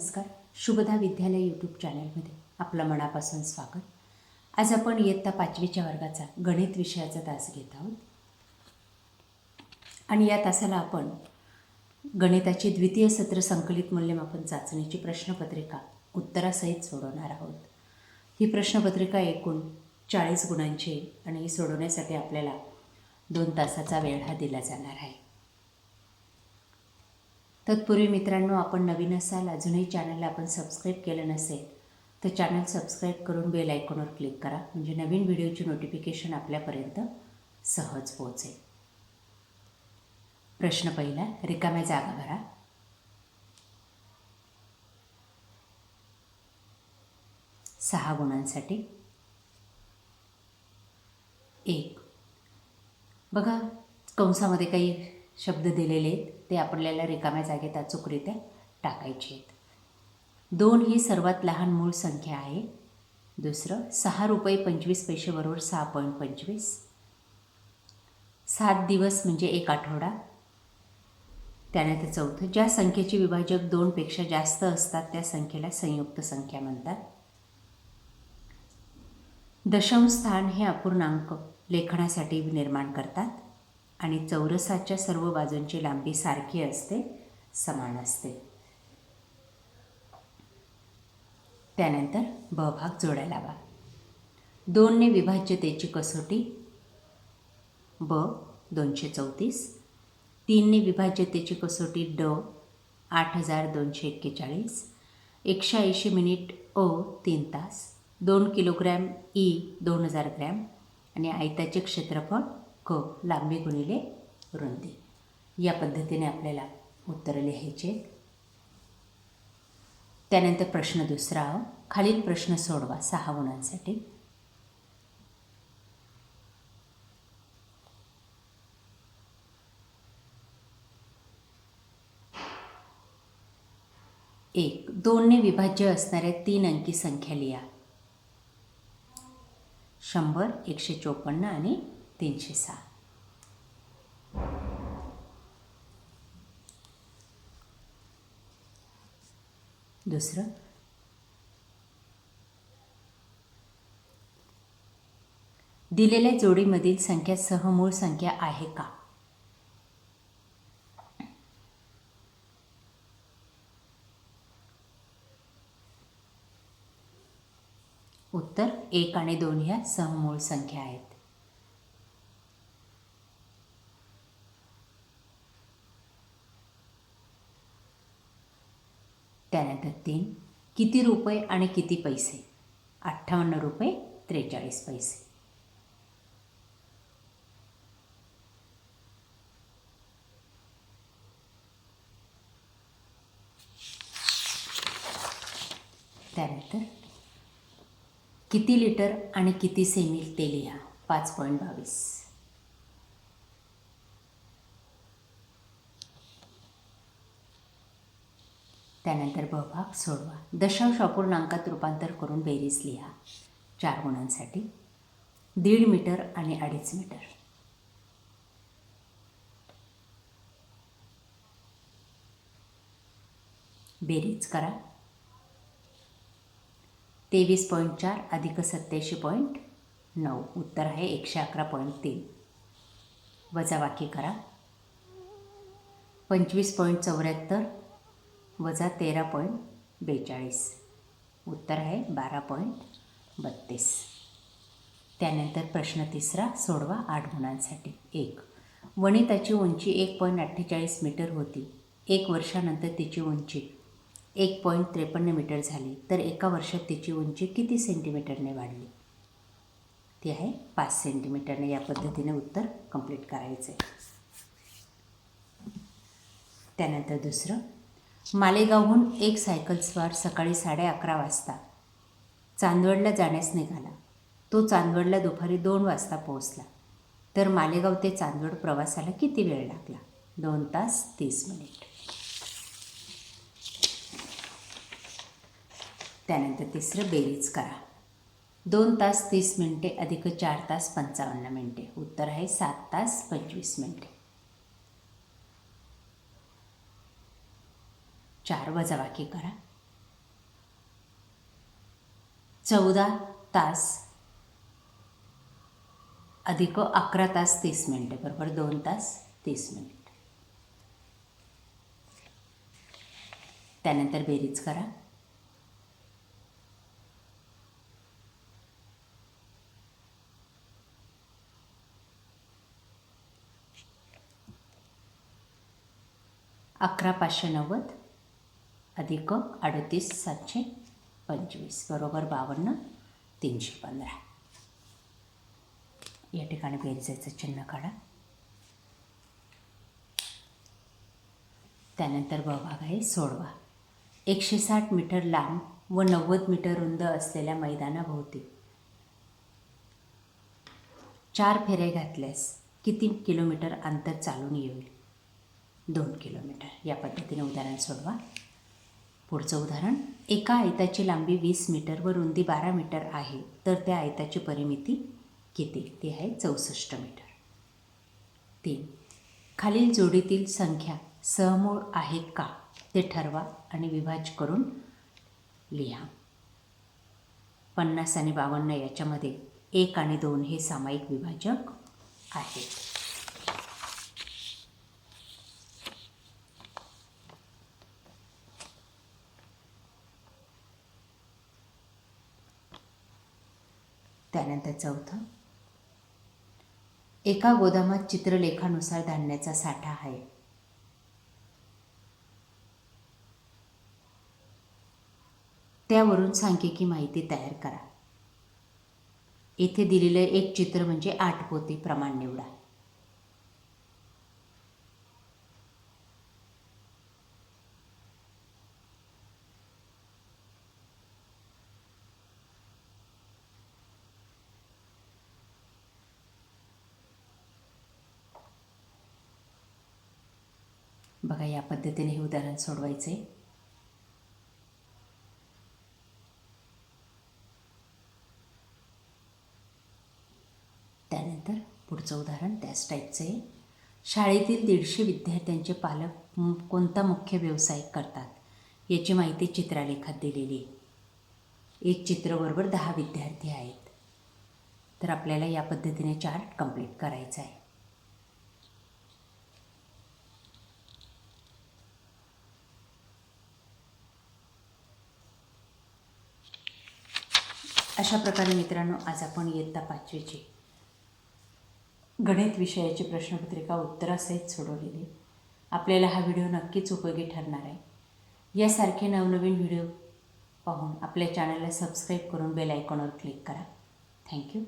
नमस्कार. शुभदा विद्यालय यूट्यूब चॅनलमध्ये आपलं मनापासून स्वागत. आज आपण इयत्ता पाचवीच्या वर्गाचा गणित विषयाचा तास घेत आहोत. आणि या तासाला आपण गणिताची द्वितीय सत्र संकलित मूल्यमापन चाचणीची प्रश्नपत्रिका उत्तरासहित सोडवणार आहोत. ही प्रश्नपत्रिका एकूण चाळीस गुणांची आणि ही सोडवण्यासाठी आपल्याला दोन तासाचा वेळ हा दिला जाणार आहे. तत्पूर्वी मित्रांनो आपण नवीन असाल अजूनही चॅनलला आपण सबस्क्राईब केलं नसेल तर चॅनल सबस्क्राईब करून बेल आयकॉनवर क्लिक करा म्हणजे नवीन व्हिडिओची नोटिफिकेशन आपल्यापर्यंत सहज पोहोचेल. प्रश्न पहिला रिकाम्या जागा भरा. सहा गुणांसाठी. एक. बघा कंसामध्ये काही शब्द दिलेले आहेत ते आपल्याला रिकाम्या जागेत अचूकरित्या टाकायचे आहेत. दोन ही सर्वात लहान मूळ संख्या आहे. दुसरं सहा रुपये पंचवीस पैशेबरोबर सहा पॉईंट पंचवीस. सात दिवस म्हणजे एक आठवडा. त्यानंतर चौथं ज्या संख्येचे विभाजक दोनपेक्षा जास्त असतात त्या संख्येला संयुक्त संख्या म्हणतात. दशांश स्थान हे अपूर्णांक लेखनासाठी निर्माण करतात. आणि चौरसाच्या सर्व बाजूंची लांबी सारखी असते समान असते. त्यानंतर ब भाग जोडायला हवा दोनने विभाज्यतेची कसोटी ब दोनशे चौतीस तीनने विभाज्यतेची कसोटी ड आठ हजार दोनशे एक्केचाळीस एकशे ऐंशी मिनिट अ तीन तास दोन किलोग्रॅम ई दोन हजार ग्रॅम आणि आयताचे क्षेत्रफळ क लांबी गुणिले रुंदी. या पद्धतीने आपल्याला उत्तरं लिहायचे. त्यानंतर प्रश्न दुसरा खालील प्रश्न सोडवा सहा गुणांसाठी. एक दोनने विभाज्य असणाऱ्या तीन अंकी संख्या लिहा. शंभर एकशे चोपन्न आणि तीनशे सहा. दुसरं? दिलेल्या जोडीमधील संख्या सहमूळ संख्या आहे का? उत्तर एक आणि दोन ह्या सहमूळ संख्या आहेत त्यानंतर तीन किती रुपये आणि किती पैसे? अठ्ठावन्न रुपये त्रेचाळीस पैसे. त्यानंतर किती लिटर आणि किती सेमी ते लिहा? पाच पॉईंट बावीस. त्यानंतर ब सोडवा. दशांश अपूर्णांकात रूपांतर करून बेरीज लिहा. चार गुणांसाठी दीड मीटर आणि अडीच मीटर. बेरीज करा. तेवीस पॉईंट चार अधिक सत्याऐंशी पॉईंट नऊ. उत्तर आहे एकशे अकरा पॉईंट तीन. वजावाकी करा. पंचवीस पॉईंट चौऱ्याहत्तर वजा तेरा पॉईंट बेचाळीस. उत्तर आहे बारा पॉईंट बत्तीस. त्यानंतर प्रश्न तिसरा सोडवा आठ गुणांसाठी. एक. वनिताची उंची एक पॉईंट अठ्ठेचाळीस मीटर होती. एक वर्षानंतर तिची उंची एक पॉईंट त्रेपन्न मीटर झाली. तर एका वर्षात तिची उंची किती सेंटीमीटरने वाढली? ती आहे पाच सेंटीमीटरने. या पद्धतीने उत्तर कंप्लीट आहे त्यानंतर दुसरं. मालेगावहून एक सायकल स्वार सकाळी साडे अकरा वाजता. चांदवडला जाण्यास निघाला. तो चांदवडला दुपारी दोन वाजता पोहोचला. तर मालेगाव ते चांदवड प्रवासाला किती वेळ लागला? दोन तास तीस मिनिट. त्यानंतर तिसरं बेरीज करा. दोन तास तीस मिनटे अधिक चार तास पंचावन्न मिनटे. उत्तर आहे सात तास पंचवीस मिनटे. चार वजाबाकी करा. चौदा तास. अधिक अकरा तास तीस मिनिटे बरोबर दोन तास तीस मिनिट. त्यानंतर बेरीज करा. अकरा पाचशे नव्वद. अधिक अडतीस सातशे पंचवीस बरोबर बावन्न तीनशे पंधरा. या ठिकाणी बेरजेचं चिन्ह काढा. त्यानंतर ब भाग आहे सोडवा. एकशे साठ मीटर लांब व नव्वद मीटर रुंद असलेल्या मैदानाभोवती. चार फेऱ्या घातल्यास किती किलोमीटर अंतर चालून येईल? दोन किलोमीटर. या पद्धतीने उदाहरण सोडवा. पुढचं उदाहरण एका आयताची लांबी वीस मीटर व रुंदी बारा मीटर आहे तर त्या आयताची परिमिती किती? ती आहे चौसष्ट मीटर. तीन. खालील जोडीतील संख्या सहमूळ आहे का? ते ठरवा आणि विभाज करून लिहा. पन्नास आणि बावन्न याच्यामध्ये एक आणि दोन हे सामायिक विभाजक आहेत. त्यानंतर चौथं. एका गोदामात चित्रलेखानुसार धान्याचा साठा आहे. त्यावरून सांख्यिकी माहिती तयार करा. येथे दिलेलं एक चित्र म्हणजे आठ पोते प्रमाण निवडा. बघा या पद्धतीने हे उदाहरण सोडवायचे त्यानंतर पुढचं उदाहरण त्याच टाईपचं आहे. शाळेतील दीडशे विद्यार्थ्यांचे पालक कोणता मुख्य व्यवसाय करतात? याची माहिती चित्रालेखात दिलेली आहे. एक चित्रबरोबर दहा विद्यार्थी आहेत. तर आपल्याला या पद्धतीने चार्ट कंप्लीट करायचा आहे. अशा प्रकारे मित्रांनो आज आपण इयत्ता पाचवीची गणित विषयाची प्रश्नपत्रिका उत्तरासहित सोडवलेली. आपल्याला हा व्हिडिओ नक्कीच उपयोगी ठरणार आहे. यासारखे नवनवीन व्हिडिओ पाहून आपल्या चॅनलला सबस्क्राईब करून बेल आयकॉनवर क्लिक करा. थँक्यू